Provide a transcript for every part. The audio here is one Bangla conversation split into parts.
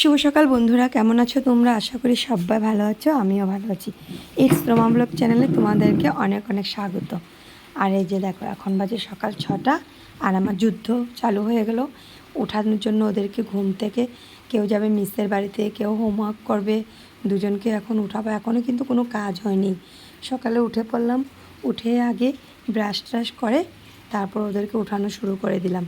শুভ সকাল বন্ধুরা, কেমন আছো তোমরা? আশা করি সবাই ভালো আছো, আমিও ভালো আছি। এক্স রোমা ব্লগ চ্যানেলে তোমাদেরকে অনেক অনেক স্বাগত। আর এই যে দেখো, এখন বাজে সকাল ছটা, আর আমার যুদ্ধ চালু হয়ে গেল। ওঠানোর জন্য ওদেরকে ঘুম থেকে কেউ যাবে মিসের বাড়িতে, কেউ হোমওয়ার্ক করবে, দুজনকে এখন উঠাবো। এখনও কিন্তু কোনো কাজ হয়নি। সকালে উঠে পড়লাম, উঠে আগে ব্রাশ ট্রাশ করে তারপর ওদেরকে উঠানো শুরু করে দিলাম।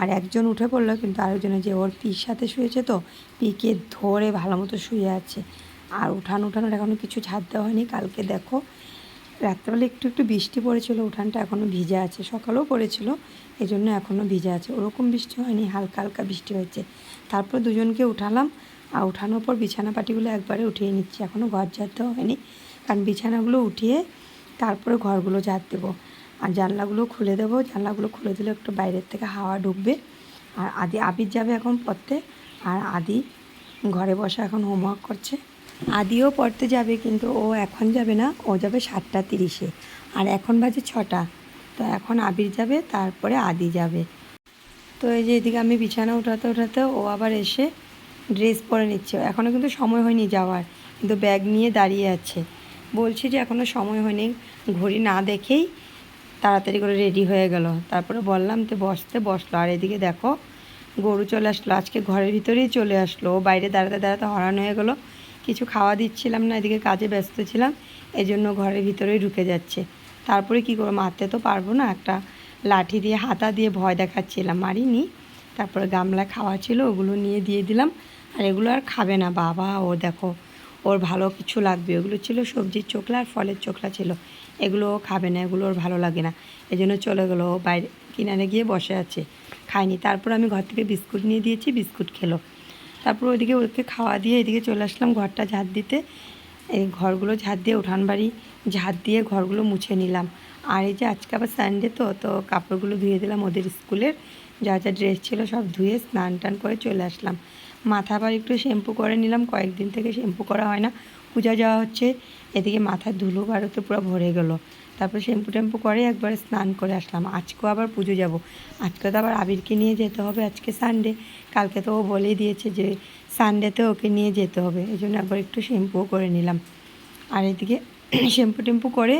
আর একজন উঠে পড়ল, কিন্তু আরেকজনে যে ওর পির সাথে শুয়েছে তো, পিকে ধরে ভালো মতো শুয়ে আছে। আর উঠান, উঠানোর এখনও কিছু ঝাড় দেওয়া হয়নি। কালকে দেখো, রাত্রেবেলা একটু একটু বৃষ্টি পড়েছিল, উঠানটা এখনও ভিজে আছে। সকালেও পড়েছিল এই জন্য এখনও ভিজে আছে। ওরকম বৃষ্টি হয়নি, হালকা হালকা বৃষ্টি হয়েছে। তারপর দুজনকে উঠালাম, আর উঠানোর পর বিছানা পাটিগুলো একবারে উঠিয়ে নিচ্ছি। এখনও ঘর ঝাড় দেওয়া হয়নি, কারণ বিছানাগুলো উঠিয়ে তারপরে ঘরগুলো ঝাড় দেবো। আর জানলাগুলো খুলে দেবো। জানলাগুলো খুলে দিলে একটু বাইরের থেকে হাওয়া ঢুকবে। আর আদি, আবির যাবে এখন পড়তে। আর আদি ঘরে বসে এখন হোমওয়ার্ক করছে। আদিও পড়তে যাবে কিন্তু ও এখন যাবে না। ও যাবে সাতটা তিরিশে। আর এখন বাজে ছটা। তো এখন আবির যাবে, তারপরে আদি যাবে। তো এই যে এদিকে আমি বিছানা উঠাতে উঠাতে ও আবার এসে ড্রেস পরে নিচ্ছে। এখনও কিন্তু সময় হয়নি যাওয়ার। কিন্তু ব্যাগ নিয়ে দাঁড়িয়ে আছে। বলছি যে এখনও সময় হয়নি। ঘড়ি না দেখেই তাড়াতাড়ি করে রেডি হয়ে গেল। তারপরে বললাম, তো বসতে বসল। আর এদিকে দেখো, গরু চলে আসলো। আজকে ঘরের ভিতরেই চলে আসলো। বাইরে দাঁড়াতে দাঁড়াতে হরান হয়ে গেলো। কিছু খাওয়া দিচ্ছিলাম না, এদিকে কাজে ব্যস্ত ছিলাম। এই জন্য ঘরের ভিতরেই ঢুকে যাচ্ছে। তারপরে কি করব? মারতে তো পারব না। একটা লাঠি দিয়ে, হাতা দিয়ে ভয় দেখাচ্ছিলাম। মারিনি। তারপরে গামলা খাওয়া ছিল, ওগুলো নিয়ে দিয়ে দিলাম। আর এগুলো আর খাবে না। বাবা, ও দেখো ওর ভালো কিছু লাগবে। ওগুলো ছিল সবজির চোখলা আর ফলের চোখলা ছিল। এগুলো ও খাবে না, এগুলো ওর ভালো লাগে না। এই জন্য চলে গেলো বাইরে, কিনারে গিয়ে বসে আছে। খায়নি। তারপর আমি ঘর থেকে বিস্কুট নিয়ে দিয়েছি, বিস্কুট খেলো। তারপর ওইদিকে ওকে খাওয়া দিয়ে এদিকে চলে আসলাম ঘরটা ঝাড় দিতে। এই ঘরগুলো ঝাড় দিয়ে উঠান বাড়ি ঝাড় দিয়ে ঘরগুলো মুছে নিলাম। আর এই যে আজকে আবার সানডে তো তো কাপড়গুলো ধুয়ে দিলাম ওদের স্কুলের। যা যা ড্রেস ছিল সব ধুয়ে স্নান টান করে চলে আসলাম। মাথা আবার একটু শ্যাম্পু করে নিলাম, কয়েকদিন থেকে শ্যাম্পু করা হয় না। পূজা যাওয়া হচ্ছে, এদিকে মাথার ধুলো বারোতে পুরো ভরে গেল। তারপর শ্যাম্পু ট্যাম্পু করে একবারে স্নান করে আসলাম। আজকেও আবার পুজো যাব। আজকে তো আবার আবিরকে নিয়ে যেতে হবে, আজকে সানডে কালকে তো ও বলেই দিয়েছে যে সানডেতে ওকে নিয়ে যেতে হবে, এই জন্য একবার একটু শ্যাম্পুও করে নিলাম। আর এদিকে শ্যাম্পু টেম্পু করে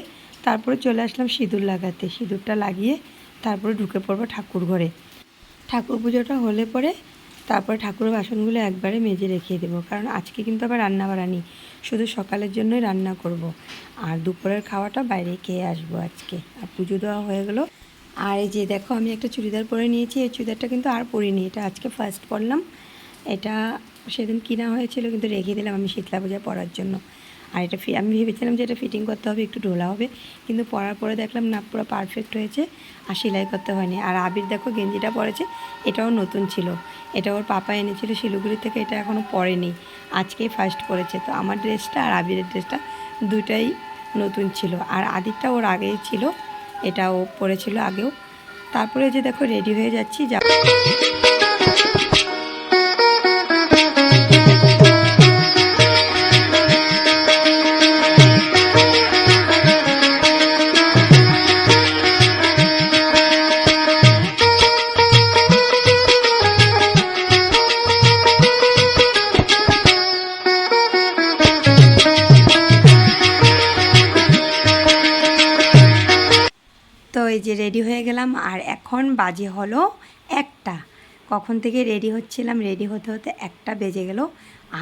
তারপরে চলে আসলাম সিঁদুর লাগাতে। সিঁদুরটা লাগিয়ে তারপরে ঢুকে পড়ব ঠাকুর ঘরে। ঠাকুর পুজোটা হলে পরে তারপরে ঠাকুরের বাসনগুলো একবারে মেজে রেখে দেবো। কারণ আজকে কিন্তু আবার রান্না বাড়ানি শুধু সকালের জন্যই রান্না করব। আর দুপুরের খাওয়াটা বাইরে খেয়ে আসব আজকে। আর পুজো দেওয়া হয়ে গেলো। আর এই যে দেখো, আমি একটা চুড়িদার পরে নিয়েছি। এই চুড়িদারটা কিন্তু আর পরিনি। এটা আজকে ফার্স্ট পরলাম। এটা সেদিন কিনা হয়েছিল, কিন্তু রেখে দিলাম আমি শীতলা পূজা পরার জন্য। আর এটা আমি ভেবেছিলাম যে এটা ফিটিং করতে হবে, একটু ঢোলা হবে, কিন্তু পরার পরে দেখলাম না পুরো পারফেক্ট হয়েছে আর সেলাই করতে হয়নি। আর আবির দেখো গেঞ্জিটা পরেছে, এটাও নতুন ছিল। এটা ওর পাপা এনেছিল শিলিগুড়ি থেকে, এটা এখনও পরেনি। আজকেই ফার্স্ট পরেছে। তো আমার ড্রেসটা আর আবিরের ড্রেসটা দুটাই নতুন ছিল। আর আদিরটা ওর আগেই ছিল, এটাও পরেছিল আগেও। তারপরে যে দেখো রেডি হয়ে যাচ্ছি, যা তো এই যে রেডি হয়ে গেলাম, আর এখন বাজে হলো একটা। কখন থেকে রেডি হচ্ছিলাম? রেডি হতে হতে একটা বেজে গেল।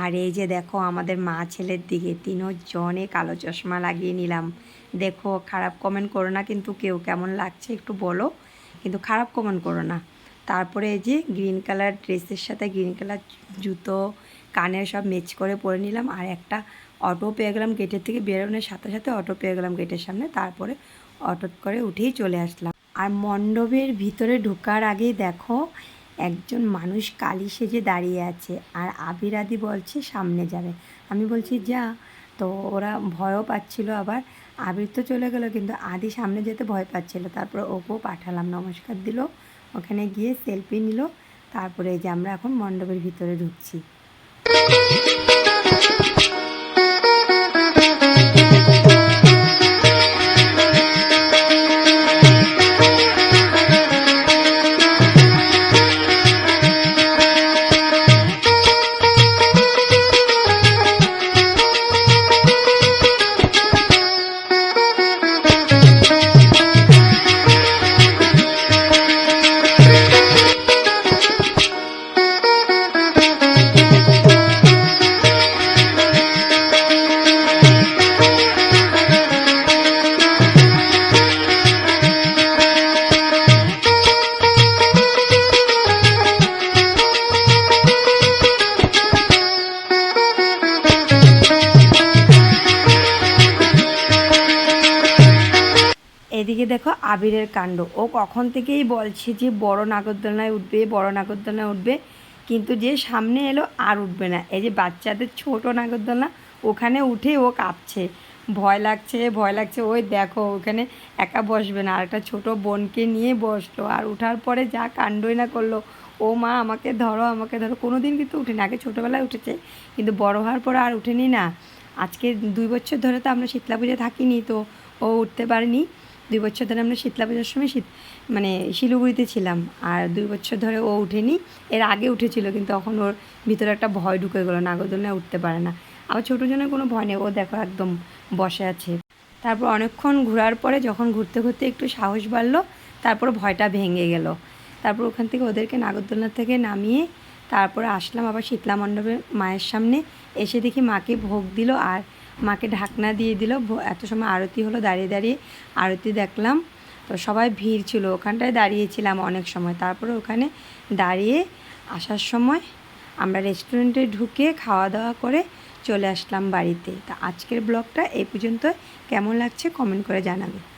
আর এই যে দেখো, আমাদের মা ছেলের দিকে তিনজনে কালো চশমা লাগিয়ে নিলাম। দেখো, খারাপ কমেন্ট করো না কিন্তু কেউ কেমন লাগছে একটু বলো। কিন্তু খারাপ কমেন্ট করো না। তারপরে এই যে গ্রিন কালার ড্রেসের সাথে গ্রিন কালার জুতো, কানের সব মেচ করে পরে নিলাম। আর একটা অটো পেয়ে গেলাম গেটের থেকে, বেরোনোর সাথে সাথে অটো পেয়ে গেলাম গেটের সামনে। তারপরে অটো করে উঠেই চলে আসলাম। আর মণ্ডপের ভিতরে ঢোকার আগেই দেখো, একজন মানুষ কালি সেজে দাঁড়িয়ে আছে আর আবির আদি বলছে, সামনে যাবে। আমি বলছি, যা। তো ওরা ভয়ও পাচ্ছিল আবার। আবির তো চলে গেলো, কিন্তু আদি সামনে যেতে ভয় পাচ্ছিল। তারপর ওকেও পাঠালাম, নমস্কার দিল। ওখানে গিয়ে সেলফি নিল। তারপরে যে আমরা এখন মণ্ডপের ভিতরে ঢুকছি। এদিকে দেখো আবিরের কাণ্ড। ও কখন থেকেই বলছে যে, বড় নাগরদোলনায় উঠবে, বড় নাগরদোলনায় উঠবে। কিন্তু যে সামনে এলো আর উঠবে না। এই যে বাচ্চাদের ছোট নাগরদোলনা, ওখানে উঠে ও কাঁপছে। ভয় লাগছে ভয় লাগছে। ওই দেখো, ওখানে একা বসবে না। আর একটা ছোটো বোনকে নিয়ে বসল। আর উঠার পরে যা কাণ্ডই না করল। ও মা, আমাকে ধরো আমাকে ধরো। কোনো দিন কিন্তু উঠেনি। আগে ছোটোবেলায় উঠেছে, কিন্তু বড় হওয়ার পরে আর উঠেনি না। আজকে দুই বছর ধরে তো আমরা শীতলা পুজো থাকিনি তো। ও উঠতে পারিনি। দুই বছর ধরে আমরা শীতলা পুজোর সময় শীত মানে শিলিগুড়িতে ছিলাম। আর দুই বছর ধরে ও উঠেনি। এর আগে উঠেছিল, কিন্তু তখন ওর ভিতরে একটা ভয় ঢুকে গেলো নাগরদোলনায় উঠতে পারে না। আবার ছোটো জনের কোনো ভয় নেই, ও দেখো একদম বসে আছে। তারপর অনেকক্ষণ ঘোরার পরে যখন ঘুরতে ঘুরতে একটু সাহস বাড়লো, তারপর ভয়টা ভেঙে গেল। তারপর ওখান থেকে ওদেরকে নাগরদোলনা থেকে নামিয়ে তারপরে আসলাম আবার শীতলা মণ্ডপের মায়ের সামনে। এসে দেখি মাকে ভোগ দিল আর মাকে ঢাকনা দিয়ে দিল। এত সময় আরতি হলো, দাঁড়িয়ে দাঁড়িয়ে আরতি দেখলাম। তো সবাই ভিড় ছিল, ওখানটায় দাঁড়িয়েছিলাম অনেক সময়। তারপরে ওখানে দাঁড়িয়ে আসার সময় আমরা রেস্টুরেন্টে ঢুকে খাওয়া দাওয়া করে চলে আসলাম বাড়িতে। তা আজকের ব্লগটা এই পর্যন্ত কেমন লাগছে কমেন্ট করে জানাবে।